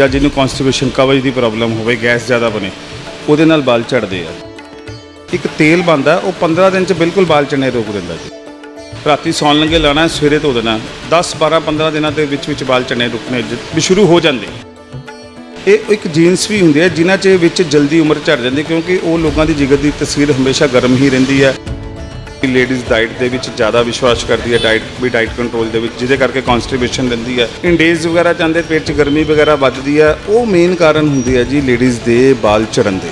ਜਾਂ ਜਿਹਨੂੰ ਕਨਸਟੀਪੇਸ਼ਨ ਕਬਜ਼ ਦੀ ਪ੍ਰੋਬਲਮ ਹੋਵੇ ਗੈਸ ਜ਼ਿਆਦਾ ਬਣੇ, ਉਹਦੇ ਨਾਲ ਬਾਲ ਝੜਦੇ ਆ। ਇੱਕ ਤੇਲ ਬਣਦਾ, ਉਹ 15 ਦਿਨ ਚ ਬਿਲਕੁਲ ਬਾਲ ਝੜਨੇ ਰੋਕ ਦਿੰਦਾ ਜੀ। ਰਾਤੀ ਸੌਣ ਲੱਗੇ, ਲਾਣਾ ਸਵੇਰੇ ਧੋ ਦੇਣਾ 10 12 15 ਦਿਨਾਂ ਦੇ ਵਿੱਚ ਵਿੱਚ ਬਾਲ ਝੜਨੇ ਰੁਕਣੇ ਵੀ ਸ਼ੁਰੂ ਹੋ ਜਾਂਦੇ। ਇਹ ਇੱਕ ਜੀਨਸ ਵੀ ਹੁੰਦੀ ਹੈ ਜਿਨ੍ਹਾਂ 'ਚ ਵਿੱਚ ਜਲਦੀ ਉਮਰ ਝੜ ਜਾਂਦੀ ਕਿਉਂਕਿ ਉਹ ਲੋਕਾਂ ਦੀ ਜਿਗਰ ਦੀ ਤਸਵੀਰ ਹਮੇਸ਼ਾ ਗਰਮ ਹੀ ਰਹਿੰਦੀ ਹੈ। ਲੇਡੀਜ਼ ਡਾਈਟ ਦੇ ਵਿੱਚ ਜ਼ਿਆਦਾ ਵਿਸ਼ਵਾਸ ਕਰਦੀ ਹੈ ਡਾਈਟ ਵੀ ਡਾਈਟ ਕੰਟਰੋਲ ਦੇ ਵਿੱਚ, ਜਿਹਦੇ ਕਰਕੇ ਕਨਸਟੀਪੇਸ਼ਨ ਰਹਿੰਦੀ ਹੈ। ਇੰਡੇਜ਼ ਵਗੈਰਾ ਜਾਂਦੇ, ਪੇਟ 'ਚ ਗਰਮੀ ਵਗੈਰਾ ਵੱਧਦੀ ਹੈ, ਉਹ ਮੇਨ ਕਾਰਨ ਹੁੰਦੀ ਹੈ ਜੀ ਲੇਡੀਜ਼ ਦੇ ਬਾਲ ਝੜਨ ਦੇ।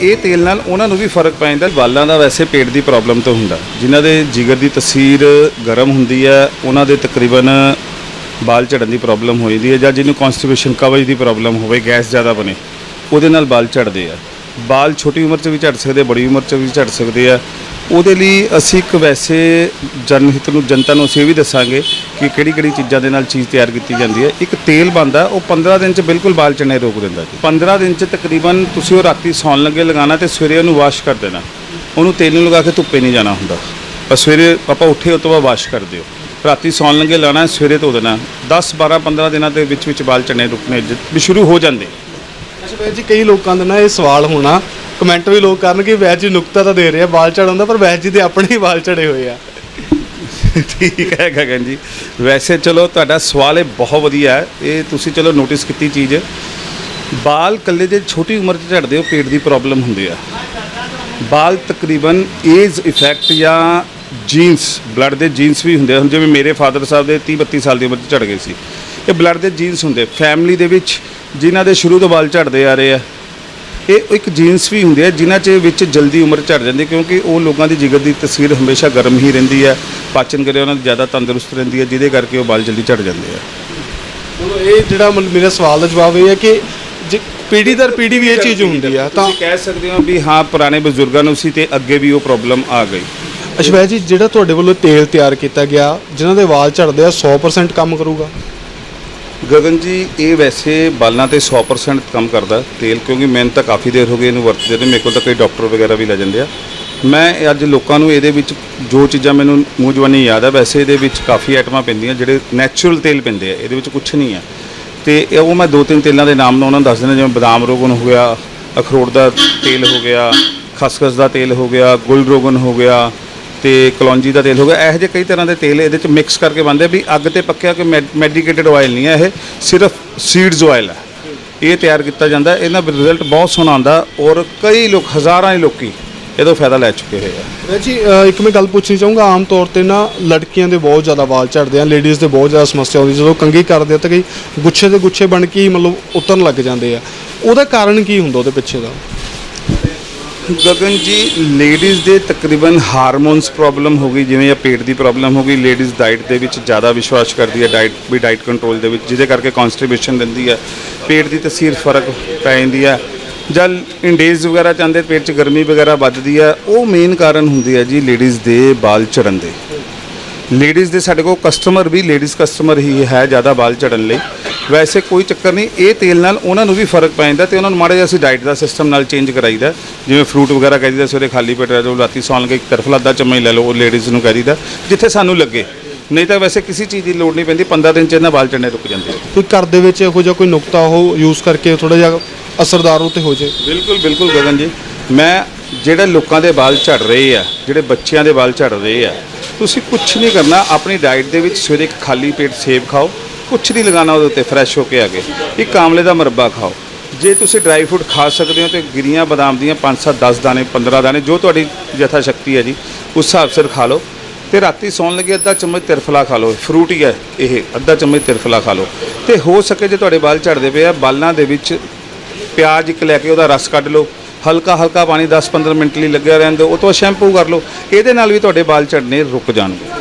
ਇਹ ਤੇਲ ਨਾਲ ਉਹਨਾਂ ਨੂੰ ਵੀ ਫ਼ਰਕ ਪੈ ਜਾਂਦਾ, ਵਾਲਾਂ ਦਾ ਵੈਸੇ ਪੇਟ ਦੀ ਪ੍ਰੋਬਲਮ ਤੋਂ ਹੁੰਦਾ। ਜਿਨ੍ਹਾਂ ਦੇ ਜਿਗਰ ਦੀ ਤਸੀਰ ਗਰਮ ਹੁੰਦੀ ਹੈ, ਉਹਨਾਂ ਦੇ ਤਕਰੀਬਨ ਬਾਲ ਝੜਨ ਦੀ ਪ੍ਰੋਬਲਮ ਹੋ ਜਾਂਦੀ ਹੈ ਜਾਂ ਜਿਹਨੂੰ ਕਨਸਟੀਪੇਸ਼ਨ ਕਬਜ਼ ਦੀ ਪ੍ਰੋਬਲਮ ਹੋਵੇ, ਗੈਸ ਜ਼ਿਆਦਾ ਬਣੇ, ਉਹਦੇ ਨਾਲ ਬਾਲ ਝੜਦੇ ਆ। ਬਾਲ ਛੋਟੀ ਉਮਰ 'ਚ ਵੀ ਝੜ ਸਕਦੇ ਬੜੀ ਉਮਰ 'ਚ ਵੀ ਝੜ ਸਕਦੇ ਆ। ਉਹਦੇ ਲਈ ਅਸੀਂ ਇੱਕ ਵੈਸੇ ਜਨਹਿਤ ਨੂੰ, ਜਨਤਾ ਨੂੰ ਅਸੀਂ ਇਹ ਵੀ ਦੱਸਾਂਗੇ ਕਿ ਕਿਹੜੀ ਕਿਹੜੀ ਚੀਜ਼ਾਂ ਦੇ ਨਾਲ ਚੀਜ਼ ਤਿਆਰ ਕੀਤੀ ਜਾਂਦੀ ਹੈ। ਇੱਕ ਤੇਲ ਬਣਦਾ, ਉਹ 15 ਦਿਨ 'ਚ ਬਿਲਕੁਲ ਬਾਲ ਝੜਨੇ ਰੋਕ ਦਿੰਦਾ ਜੀ। 15 ਦਿਨ 'ਚ ਤਕਰੀਬਨ ਤੁਸੀਂ ਉਹ ਰਾਤੀ ਸੌਣ ਲੱਗੇ ਲਗਾਉਣਾ ਤੇ ਸਵੇਰੇ ਉਹਨੂੰ ਵਾਸ਼ ਕਰ ਦੇਣਾ। ਉਹਨੂੰ ਤੇਲ ਨੂੰ ਲਗਾ ਕੇ ਧੁੱਪੇ ਨਹੀਂ ਜਾਣਾ ਹੁੰਦਾ। ਪਰ ਸਵੇਰੇ ਆਪਾਂ ਉੱਠੇ ਉਹ ਤੋਂ ਬਾਅਦ ਵਾਸ਼ ਕਰ ਦਿਓ। ਰਾਤੀ ਸੌਣ ਲੱਗੇ ਲਾਣਾ ਸਵੇਰੇ ਧੋ ਦੇਣਾ। 10 12 15 ਦਿਨਾਂ ਦੇ ਵਿੱਚ ਵਿੱਚ ਵਾਲ ਝੜਨੇ ਰੁਕਣੇ ਵੀ ਸ਼ੁਰੂ ਹੋ ਜਾਂਦੇ। ਅੱਛਾ ਵੈਦ ਜੀ, ਕਈ ਲੋਕਾਂ ਦਾ ਨਾ ਇਹ ਸਵਾਲ ਹੋਣਾ ਕਮੈਂਟ ਵੀ ਲੋਕ ਕਰਨਗੇ ਵੈਦ ਜੀ ਨੁਕਤਾ ਤਾਂ ਦੇ ਰਹੇ ਵਾਲ ਝੜਨ ਪਰ ਵੈਦ ਜੀ ਦੇ ਆਪਣੇ ਹੀ ਵਾਲ ਝੜੇ ਹੋਏ ਆ। ਠੀਕ ਹੈ ਗਗਨ ਜੀ। ਵੈਸੇ ਚਲੋ, ਤੁਹਾਡਾ ਸਵਾਲ ਇਹ ਬਹੁਤ ਵਧੀਆ ਹੈ। ਇਹ ਤੁਸੀਂ ਚਲੋ ਨੋਟਿਸ ਕੀਤੀ ਚੀਜ਼। ਬਾਲ ਕੱਲੇ ਜੇ ਛੋਟੀ ਉਮਰ 'ਚ ਝੜਦੇ ਹੋ, ਪੇਟ ਦੀ ਪ੍ਰੋਬਲਮ ਹੁੰਦੀ ਆ। ਬਾਲ ਤਕਰੀਬਨ ਏਜ ਇਫੈਕਟ ਜਾਂ ਜੀਨਸ ਬਲੱਡ ਦੇ ਜੀਨਸ ਵੀ ਹੁੰਦੇ ਆ। ਜਿਵੇਂ ਮੇਰੇ ਫਾਦਰ ਸਾਹਿਬ ਦੇ 30 32 ਸਾਲ ਦੀ ਉਮਰ 'ਚ ਝੜ ਗਏ ਸੀ। ਇਹ ਬਲੱਡ ਦੇ ਜੀਨਸ ਹੁੰਦੇ ਫੈਮਿਲੀ ਦੇ ਵਿੱਚ ਜਿਨ੍ਹਾਂ ਦੇ ਸ਼ੁਰੂ ਤੋਂ ਵਾਲ ਝੜਦੇ ਆ ਰਹੇ ਆ ਇਹ ਇੱਕ ਜੀਨਸ ਵੀ ਹੁੰਦੇ ਆ ਜਿਨ੍ਹਾਂ 'ਚ ਵਿੱਚ ਜਲਦੀ ਉਮਰ ਝੜ ਜਾਂਦੀ ਕਿਉਂਕਿ ਉਹ ਲੋਕਾਂ ਦੀ ਜਿਗਰ ਦੀ ਤਸਵੀਰ ਹਮੇਸ਼ਾ ਗਰਮ ਹੀ ਰਹਿੰਦੀ ਹੈ ਪਾਚਨ ਕਿਰਿਆ ਉਹਨਾਂ ਦੀ ਜ਼ਿਆਦਾ ਤੰਦਰੁਸਤ ਰਹਿੰਦੀ ਹੈ ਜਿਹਦੇ ਕਰਕੇ ਉਹ ਵਾਲ ਜਲਦੀ ਝੜ ਜਾਂਦੇ ਆ। ਹੁਣ ਇਹ ਜਿਹੜਾ ਮੇਰਾ ਸਵਾਲ ਦਾ ਜਵਾਬ ਇਹ ਹੈ ਕਿ ਜੇ ਪੀੜੀ ਦਰ ਪੀੜੀ ਵੀ ਇਹ ਚੀਜ਼ ਹੁੰਦੀ ਆ ਤਾਂ ਕਹਿ ਸਕਦੇ ਹੋ ਵੀ ਹਾਂ ਪੁਰਾਣੇ ਬਜ਼ੁਰਗਾਂ ਨੂੰ ਸੀ ਤੇ ਅੱਗੇ ਵੀ ਉਹ ਪ੍ਰੋਬਲਮ ਆ ਗਈ। ਅਸ਼ਵੈ ਜੀ ਜਿਹੜਾ ਤੁਹਾਡੇ ਵੱਲੋਂ ਤੇਲ ਤਿਆਰ ਕੀਤਾ ਗਿਆ ਜਿਨ੍ਹਾਂ ਦੇ ਵਾਲ ਝੜਦੇ ਆ 100% ਕੰਮ ਕਰੂਗਾ? ਗਗਨ ਜੀ, ਇਹ ਵੈਸੇ ਬਾਲਾਂ ਤੇ 100% ਕੰਮ ਕਰਦਾ ਤੇਲ, ਕਿਉਂਕਿ ਮੈਨੂੰ ਤਾਂ ਕਾਫੀ ਦੇਰ ਹੋ ਗਈ ਇਹਨੂੰ ਵਰਤਦੇ ਨੇ ਮੇਰੇ ਕੋਲ ਤਾਂ ਕਈ ਡਾਕਟਰ ਵਗੈਰਾ ਵੀ ਲੈ ਜਾਂਦੇ ਆ। ਮੈਂ ਅੱਜ ਲੋਕਾਂ ਨੂੰ ਇਹਦੇ ਵਿੱਚ ਜੋ ਚੀਜ਼ਾਂ ਮੈਨੂੰ ਮੂੰਹ ਜਵਾਨੀ ਯਾਦ ਆ, ਵੈਸੇ ਇਹਦੇ ਵਿੱਚ ਕਾਫੀ ਆਈਟਮਾਂ ਪੈਂਦੀਆਂ, ਜਿਹੜੇ ਨੈਚੁਰਲ ਤੇਲ ਪੈਂਦੇ ਆ, ਇਹਦੇ ਵਿੱਚ ਕੁਝ ਨਹੀਂ ਆ। ਤੇ ਇਹ ਉਹ ਮੈਂ ਦੋ ਤਿੰਨ ਤੇਲਾਂ ਦੇ ਨਾਮ ਉਹਨਾਂ ਨੂੰ ਦੱਸ ਦਿੰਦਾ, ਜਿਵੇਂ ਬਦਾਮ ਰੋਗਨ ਹੋ ਗਿਆ, ਅਖਰੋਟ ਦਾ ਤੇਲ ਹੋ ਗਿਆ, ਖਸਖਸ ਦਾ ਤੇਲ ਹੋ ਗਿਆ ਗੁਲ ਰੋਗਨ ਹੋ ਗਿਆ ਤੇ ਕਲੌਂਜੀ ਦਾ ਤੇਲ ਹੋ ਗਿਆ। ਇਹੋ ਜਿਹੇ ਕਈ ਤਰ੍ਹਾਂ ਦੇ ਤੇਲ ਇਹਦੇ ਚ ਮਿਕਸ ਕਰਕੇ ਬਣਦੇ ਵੀ ਅੱਗ ਤੇ ਪੱਕਿਆ ਕਿ ਮੈਡੀਕੇਟਡ ਆਇਲ ਨਹੀਂ ਹੈ ਇਹ, ਸਿਰਫ ਸੀਡਸ ਆਇਲ ਹੈ। ਇਹ ਤਿਆਰ ਕੀਤਾ ਜਾਂਦਾ ਇਹਦਾ ਰਿਜ਼ਲਟ ਬਹੁਤ ਸੋਹਣਾ ਆਉਂਦਾ ਔਰ ਕਈ ਲੋਕ, ਹਜ਼ਾਰਾਂ ਹੀ ਲੋਕੀ ਇਹਦਾ ਫਾਇਦਾ ਲੈ ਚੁੱਕੇ ਹੋਏ ਆ। ਵੈਦ ਜੀ ਇੱਕ ਮੈਂ ਗੱਲ ਪੁੱਛਣੀ ਚਾਹੂੰਗਾ। ਆਮ ਤੌਰ ਤੇ ਨਾ ਲੜਕੀਆਂ ਦੇ ਬਹੁਤ ਜ਼ਿਆਦਾ ਵਾਲ ਝੜਦੇ ਆ ਲੇਡੀਜ਼ ਦੇ ਬਹੁਤ ਜ਼ਿਆਦਾ ਸਮੱਸਿਆ ਆਉਂਦੀ। ਜਦੋਂ ਕੰਘੀ ਕਰਦੇ ਆ ਤਾਂ ਕਈ ਗੁੱਛੇ ਦੇ ਗੁੱਛੇ ਬਣ ਕੇ ਹੀ ਮਤਲਬ ਉਤਰਨ ਲੱਗ ਜਾਂਦੇ ਆ। ਉਹਦਾ ਕਾਰਨ ਕੀ ਹੁੰਦਾ ਉਹਦੇ ਪਿੱਛੇ ਦਾ? ਗਗਨ ਜੀ ਲੇਡੀਜ਼ ਦੇ ਤਕਰੀਬਨ ਹਾਰਮੋਨਸ ਪ੍ਰੋਬਲਮ ਹੋ ਗਈ, ਜਿਵੇਂ ਇਹ ਪੇਟ ਦੀ ਪ੍ਰੋਬਲਮ ਹੋ ਗਈ ਲੇਡੀਜ਼ ਡਾਈਟ ਦੇ ਵਿੱਚ ਜ਼ਿਆਦਾ ਵਿਸ਼ਵਾਸ ਕਰਦੀ ਹੈ ਡਾਈਟ ਵੀ ਡਾਈਟ ਕੰਟਰੋਲ ਦੇ ਵਿੱਚ, ਜਿਹਦੇ ਕਰਕੇ ਕਨਸਟੀਪੇਸ਼ਨ ਦਿੰਦੀ ਹੈ, ਪੇਟ ਦੀ ਤਸੀਰ ਫ਼ਰਕ ਪੈ ਜਾਂਦੀ ਹੈ, ਜਾਂ ਇੰਡੇਜ਼ ਵਗੈਰਾ ਚਾਹੁੰਦੇ ਪੇਟ 'ਚ ਗਰਮੀ ਵਗੈਰਾ ਵੱਧਦੀ ਹੈ, ਉਹ ਮੇਨ ਕਾਰਨ ਹੁੰਦੀ ਹੈ ਜੀ ਲੇਡੀਜ਼ ਦੇ ਬਾਲ ਝੜਨ ਦੇ। ਲੇਡੀਜ਼ ਦੇ ਸਾਡੇ ਕੋਲ ਕਸਟਮਰ ਵੀ ਲੇਡੀਜ਼ ਕਸਟਮਰ ਹੀ ਹੈ ਜ਼ਿਆਦਾ ਬਾਲ ਝੜਨ ਲਈ। ਵੈਸੇ ਕੋਈ ਚੱਕਰ ਨਹੀਂ ਇਹ ਤੇਲ ਨਾਲ ਉਹਨਾਂ ਨੂੰ ਵੀ ਫ਼ਰਕ ਪੈ ਜਾਂਦਾ ਤੇ ਉਹਨਾਂ ਨੂੰ ਮਾੜਾ ਜਿਹਾ ਅਸੀਂ ਡਾਈਟ ਦਾ ਸਿਸਟਮ ਨਾਲ ਚੇਂਜ ਕਰਾਈਦਾ ਜਿਵੇਂ ਫਰੂਟ ਵਗੈਰਾ ਕਹਿ ਦਈਦਾ ਸਵੇਰੇ ਖਾਲੀ ਪੇਟ ਰਹਿ ਜਾਓ ਰਾਤੀ ਸੌਣ ਲੱਗੇ ਇੱਕ ਤਰਫਲਾ ਅੱਧਾ ਚਮਚ ਲੈ ਲਓ ਉਹ ਲੇਡੀਜ਼ ਨੂੰ ਕਹਿ ਦਈਦਾ ਜਿੱਥੇ ਸਾਨੂੰ ਲੱਗੇ। ਨਹੀਂ ਤਾਂ ਵੈਸੇ ਕਿਸੇ ਚੀਜ਼ ਦੀ ਲੋੜ ਨਹੀਂ ਪੈਂਦੀ 15 ਦਿਨ ਚ ਇਹਨਾਂ ਵਾਲ ਝੜਨੇ ਰੁਕ ਜਾਂਦੇ ਕੋਈ ਘਰ ਦੇ ਵਿੱਚ ਇਹੋ ਜਿਹਾ ਕੋਈ ਨੁਕਤਾ ਉਹ ਯੂਜ਼ ਕਰਕੇ ਥੋੜਾ ਜਿਹਾ ਅਸਰਦਾਰ ਉਹ ਤੇ ਹੋ ਜੇ? ਬਿਲਕੁਲ ਬਿਲਕੁਲ ਗਗਨ ਜੀ। ਮੈਂ ਜਿਹੜੇ ਲੋਕਾਂ ਦੇ ਵਾਲ ਝੜ ਰਹੇ ਆ ਜਿਹੜੇ ਬੱਚਿਆਂ ਦੇ ਵਾਲ ਝੜ ਰਹੇ ਆ ਤੁਸੀਂ ਕੁਝ ਨਹੀਂ ਕਰਨਾ ਆਪਣੀ ਡਾਈਟ ਦੇ ਵਿੱਚ ਸਵੇਰੇ ਇੱਕ ਖਾਲੀ ਪੇਟ ਸੇਬ ਖਾਓ ਕੁਛ ਨਹੀਂ ਲਗਾਉਣਾ ਉਹਦੇ ਉੱਤੇ ਫਰੈਸ਼ ਹੋ ਕੇ ਆ ਕੇ ਇੱਕ ਆਮਲੇ ਦਾ ਮਰਬਾ ਖਾਓ। ਜੇ ਤੁਸੀਂ ਡਰਾਈ ਫਰੂਟ ਖਾ ਸਕਦੇ ਹੋ ਤੇ ਗਿਰੀਆਂ, ਬਦਾਮ ਦੀਆਂ 5 7 10 ਦਾਣੇ 15 ਦਾਣੇ, ਜੋ ਤੁਹਾਡੀ ਯਥਾ ਸ਼ਕਤੀ ਹੈ ਜੀ, ਉਸ ਹਿਸਾਬ ਸਿਰ ਖਾ ਲਓ। ਤੇ ਰਾਤੀ ਸੌਣ ਲੱਗੇ ਅੱਧਾ ਚਮਚ ਤਿਰਫਲਾ ਖਾ ਲਓ। ਫਰੂਟ ਹੀ ਹੈ ਇਹ, ਅੱਧਾ ਚਮਚ ਤਿਰਫਲਾ ਖਾ ਲਓ। ਤੇ ਹੋ ਸਕੇ ਜੇ ਤੁਹਾਡੇ ਬਾਲ ਝੜਦੇ ਪਏ ਆ, ਬਾਲਾਂ ਦੇ ਵਿੱਚ ਪਿਆਜ਼ ਇੱਕ ਲੈ ਕੇ ਉਹਦਾ ਰਸ ਕੱਢ ਲਓ। ਹਲਕਾ ਹਲਕਾ ਪਾਣੀ 10-15 ਮਿੰਟ ਲਈ ਲੱਗਿਆ ਰਹਿੰਦੇ ਉਹ ਤੋਂ ਬਾਅਦ ਸ਼ੈਂਪੂ ਕਰ ਲਓ। ਇਹਦੇ ਨਾਲ ਵੀ ਤੁਹਾਡੇ ਵਾਲ ਝੜਨੇ ਰੁਕ ਜਾਣਗੇ।